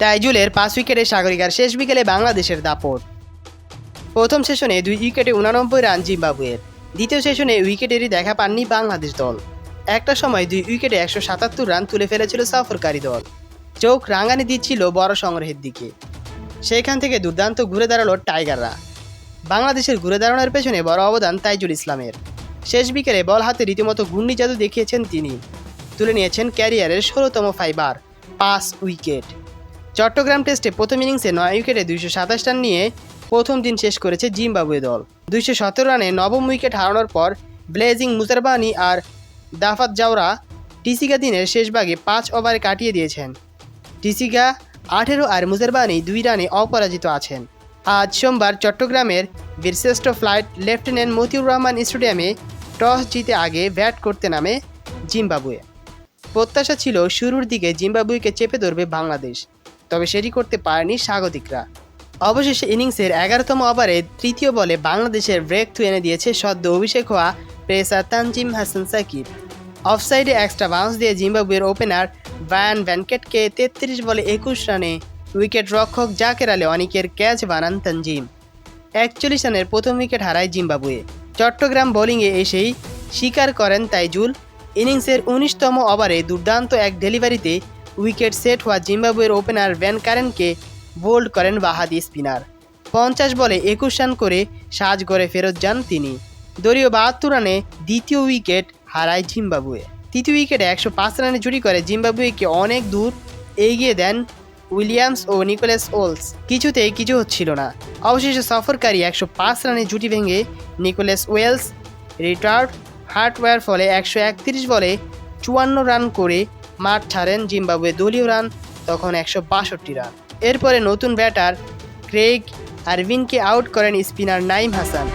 তাইজুলের পাঁচ উইকেটে সাগরিকার শেষ বিকেলে বাংলাদেশের দাপট। প্রথম সেশনে দুই উইকেটে উনানব্বই রান জিম্বাবুয়ের। দ্বিতীয় সেশনে উইকেটেরই দেখা পাননি বাংলাদেশ দল। একটা সময় দুই উইকেটে একশো সাতাত্তর রান তুলে ফেলেছিল সফরকারী দল। চোখ রাঙানি দিচ্ছিল বড় সংগ্রহের দিকে। সেখান থেকে দুর্দান্ত ঘুরে দাঁড়াল টাইগাররা। বাংলাদেশের ঘুরে দাঁড়ানোর পেছনে বড় অবদান তাইজুল ইসলামের। শেষ বিকেলে বল হাতে রীতিমতো ঘূর্ণি জাদু দেখিয়েছেন তিনি। তুলে নিয়েছেন ক্যারিয়ারের ষোলোতম ফাইবার, পাঁচ উইকেট। চট্টগ্রাম টেস্টে প্রথম ইনিংসে নয় উইকেটে দুইশো সাতাশ রান নিয়ে প্রথম দিন শেষ করেছে জিম্বাবুয়ে দল। দুইশো সতেরো রানে নবম উইকেট হারানোর পর ব্লেজিং মুজারবানি আর দাফাত জাওরা টিসিকা দিনের শেষ ভাগে পাঁচ ওভারে কাটিয়ে দিয়েছেন। টিসিকা আঠেরো আর মুজারবানি দুই রানে অপরাজিত আছেন। আজ সোমবার চট্টগ্রামের বীরশ্রেষ্ঠ ফ্লাইট লেফটেন্যান্ট মতিউর রহমান স্টেডিয়ামে টস জিতে আগে ব্যাট করতে নামে জিম্বাবুয়ে। প্রত্যাশা ছিল শুরুর দিকে জিম্বাবুয়েকে চেপে ধরবে বাংলাদেশ। তবে সেটি করতে পারেনি স্বাগতিকরা। অবশেষে ইনিংসের এগারোতম ওভারে তৃতীয় বলে বাংলাদেশের ব্রেক থ্রু এনে দিয়েছে সদ্য অভিষেক হওয়া পেসার তানজিম হাসান সাকিব। অফসাইডে এক্সট্রা বাউন্স দিয়ে জিম্বাবুয়ের ওপেনার ব্রায়ান ভ্যানকেটকে তেত্রিশ বলে একুশ রানে উইকেট রক্ষক জাকের আলে অনিকের ক্যাচ বানান তানজিম। একচল্লিশ রানের প্রথম উইকেট হারায় জিম্বাবুয়ে। চট্টগ্রাম বোলিংয়ে এসেই স্বীকার করেন তাইজুল। ইনিংসের উনিশতম ওভারে দুর্দান্ত এক ডেলিভারিতে উইকেট সেট হওয়া জিম্বাবুয়ের ওপেনার ভ্যান কারেনকে বোল্ড করেন বাহাদি স্পিনার। পঞ্চাশ বলে একুশ রান করে সাজ করে ফেরত যান তিনি। দলীয় বাহাত্তর রানে দ্বিতীয় উইকেট হারায় জিম্বাবুয়ে। তৃতীয় উইকেটে একশো পাঁচ রানে জুটি করে জিম্বাবুয়েকে অনেক দূর এগিয়ে দেন উইলিয়ামস ও নিকোলাস ওলস। কিছুতেই কিছু হচ্ছিল না। অবশেষে সফরকারী একশো পাঁচ রানে জুটি ভেঙে নিকোলাস ওয়েলস, রিটার্ড হার্টওয়ার ফলে একশো একত্রিশ বলে চুয়ান্ন রান করে মাঠ ছাড়েন জিম্বাবুয়ে দলীয় রান, তখন একশো বাষট্টি রান। এরপরে নতুন ব্যাটার ক্রেগ আরভিনকে আউট করেন স্পিনার নাইম হাসান।